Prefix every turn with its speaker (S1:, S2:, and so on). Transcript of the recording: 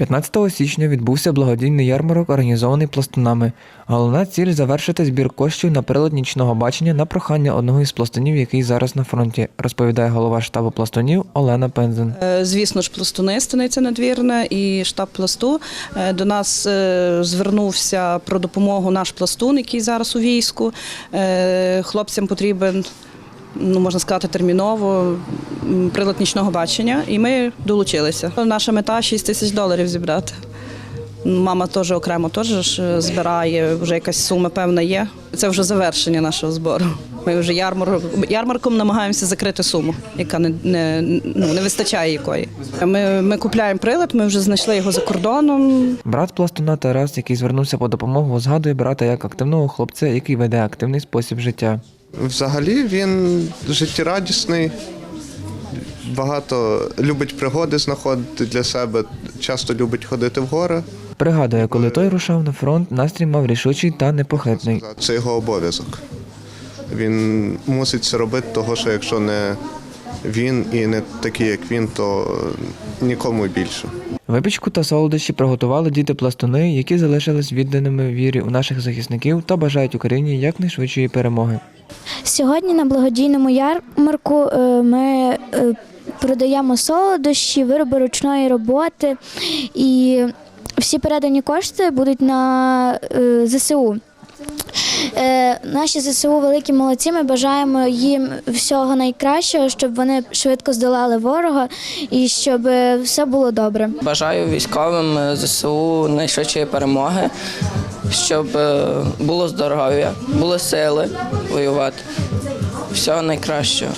S1: 15 січня відбувся благодійний ярмарок, організований пластунами. Головна ціль завершити збір коштів на прилад нічного бачення на прохання одного із пластунів, який зараз на фронті, розповідає голова штабу пластунів Олена Пензен.
S2: Е, Звісно ж, пластуни станиця надвірна і штаб пласту Е, до нас е, звернувся про допомогу наш пластун, який зараз у війську. Хлопцям потрібен. Ну, можна сказати, терміново прилад нічного бачення, і ми долучилися. Наша мета 6 тисяч доларів зібрати. Мама теж окремо теж ж е, збирає, вже якась сума певна є. Це вже завершення нашого збору. Ми вже ярмар, ярмарком намагаємося закрити суму, яка не, не, ну, не вистачає якої. Ми, ми купляємо прилад, ми вже знайшли його за кордоном.
S1: Брат пластуна Тарас, який звернувся по допомогу, згадує брата як активного хлопця, який веде активний спосіб життя.
S3: Взагалі він життєрадісний, багато любить пригоди знаходити для себе, часто любить ходити в гори.
S1: Пригадує, коли той рушав на фронт, настрій мав рішучий та непохитний.
S3: Це його обов'язок. Він мусить це робити, того що якщо не він і не такий, як він, то нікому більше.
S1: Випічку та солодощі приготували діти-пластуни, які залишились відданими вірі у наших захисників та бажають Україні якнайшвидшої перемоги.
S4: Сьогодні на благодійному ярмарку е, ми е, продаємо солодощі, вироби ручної роботи, і всі передані кошти будуть на е, ЗСУ. Е, Наші ЗСУ великі молодці. Ми бажаємо їм всього найкращого, щоб вони швидко здолали ворога і щоб е, все було добре.
S5: Бажаю військовим ЗСУ найшвидшої перемоги, щоб було здоров'я, були сили воювати. Всього найкращого.